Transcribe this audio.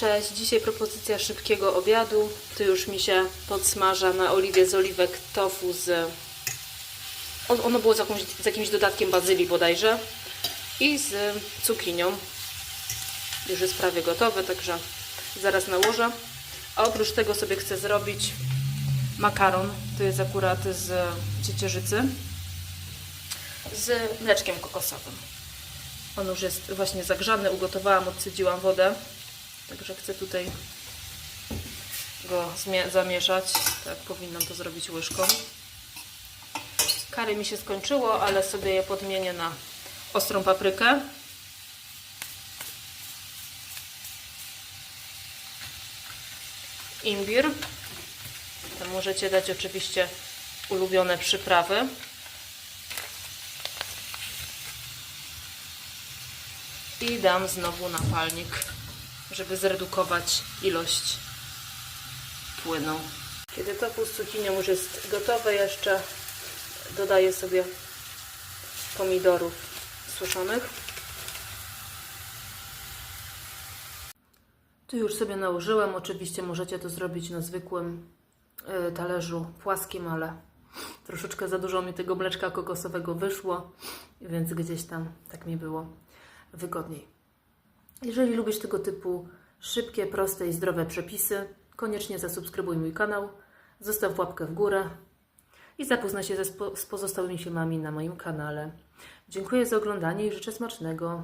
Cześć, dzisiaj propozycja szybkiego obiadu. Tu już mi się podsmaża na oliwie z oliwek tofu z... on- Ono było z, jakąś, z jakimś dodatkiem bazylii bodajże i z cukinią. Już jest prawie gotowe, także zaraz nałożę. A oprócz tego sobie chcę zrobić makaron. To jest akurat z ciecierzycy z mleczkiem kokosowym. On już jest właśnie zagrzany, ugotowałam, odcedziłam wodę. Także chcę tutaj go zamieszać. Tak, powinnam to zrobić łyżką. Kary mi się skończyło, ale sobie je podmienię na ostrą paprykę. Imbir. Tam możecie dać oczywiście ulubione przyprawy. I dam znowu na palnik, żeby zredukować ilość płynu. Kiedy tofu z cukinią już jest gotowe, jeszcze dodaję sobie pomidorów suszonych. Tu już sobie nałożyłem. Oczywiście możecie to zrobić na zwykłym y, talerzu płaskim, ale troszeczkę za dużo mi tego mleczka kokosowego wyszło, więc gdzieś tam tak mi było wygodniej. Jeżeli lubisz tego typu szybkie, proste i zdrowe przepisy, koniecznie zasubskrybuj mój kanał, zostaw łapkę w górę i zapoznaj się ze z pozostałymi filmami na moim kanale. Dziękuję za oglądanie i życzę smacznego.